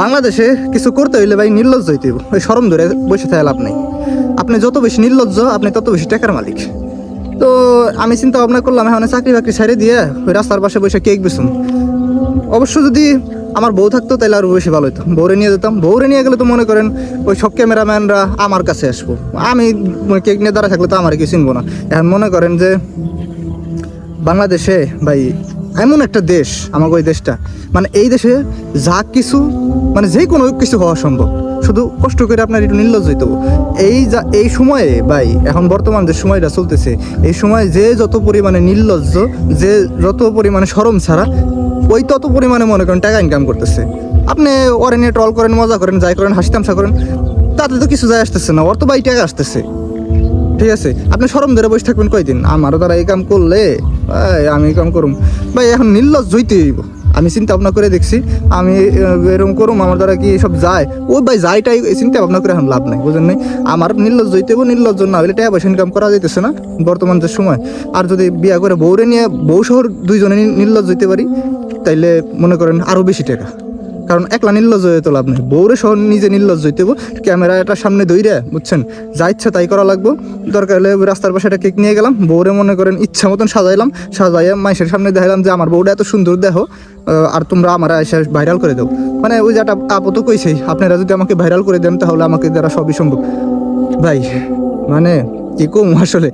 বাংলাদেশে কিছু করতে হইলে ভাই নির্লজ্জ হইতে ওই সরম ধরে বসে থাকা লাভ নেই। আপনি যত বেশি নির্লজ্জ, আপনি তত বেশি টাকার মালিক। তো আমি চিন্তা ভাবনা করলাম, এখন চাকরি বাকরি ছেড়ে দিয়ে ওই রাস্তার পাশে বসে কেক বেসুন অবশ্য যদি আমার বউ থাকতো, তাহলে আরও বেশি ভালো হতো বউরে নিয়ে যেতাম। বউরে নিয়ে গেলে তো মনে করেন ওই সব ক্যামেরাম্যানরা আমার কাছে আসব। আমি কেক নিয়ে দাঁড়া থাকলে তো আমার কেউ চিনবো না। এখন মনে করেন যে বাংলাদেশে ভাই এমন একটা দেশ আমাকে ওই দেশটা। মানে এই দেশে যা কিছু মানে যে কোনো কিছু হওয়া সম্ভব। শুধু কষ্ট করে আপনার একটু নির্লজ্জ হইতে এই যা, এই সময়ে ভাই, এখন বর্তমান যে সময়টা চলতেছে, এই সময় যে যত পরিমাণে নির্লজ্জ, যে যত পরিমাণে সরম ছাড়া, ওই তত পরিমাণে মনে করেন টাকা ইনকাম করতেছে। আপনি ওরে নিয়ে ট্রল করেন, মজা করেন, যাই করেন, হাসি তামসা করেন, তাতে তো কিছু যায় আসতেছে না ওর তো ভাই টাকা আসতেছে। ঠিক আছে? আপনি সরম ধরে বসে থাকবেন কয়দিন? আমারও দ্বারা এই কাম করলে ভাই, আমি কম করুম। ভাই, এখন নির্লজ্জ হইতে হইব। আমি চিন্তা ভাবনা করে দেখছি, আমি এরকম করুম, আমার দ্বারা কি সব যায়? ও ভাই, যাইটাই চিন্তা ভাবনা করে এখন লাভ নাই, বুঝেন নাই? আমার নির্লজ্জ হইতে হইব, নির্লজ্জ না হলে টাকা পয়সা ইনকাম করা যাইতেছে না বর্তমান যে সময়। আর যদি বিয়া করে বউরে নিয়ে বউ শহর দুইজনে নির্লজ্জ হইতে পারি, তাইলে মনে করেন আরও বেশি টাকা। কারণ একলা নির্লজ্জ হয়ে তো লাভ নেই। বউরে সহ নিজে নির্লজ্জ হইতে ক্যামেরাটা সামনে দইরে বুঝছেন? যা ইচ্ছা তাই করা লাগবো। দরকার হলে রাস্তার পাশে একটা কেক নিয়ে গেলাম। বউরে মনে করেন ইচ্ছা মতন সাজাইলাম। সাজাইয়া মাইসের সামনে দেখালাম যে, আমার বউটা এত সুন্দর, দেখো। আর তোমরা আমার এসে ভাইরাল করে দাও। মানে ওই যেটা আপত কইছেই, আপনারা যদি আমাকে ভাইরাল করে দেন, তাহলে আমাকে দ্বারা সবই সম্ভব। ভাই মানে কি কম আসলে?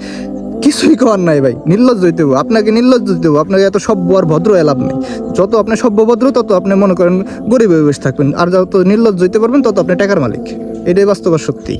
কিছুই করার নাই ভাই, নির্লজ্জ হইতে। আপনাকে নির্লজ্জ দিতে হবে। আপনাকে এত সভ্য আর ভদ্র এলাভ নেই যত আপনি সভ্য ভদ্র, তত আপনি মনে করেন গরিব বসে থাকবেন, আর যত নির্লজ্জ হইতে পারবেন, তত আপনি টাকার মালিক এটাই বাস্তবার সত্যি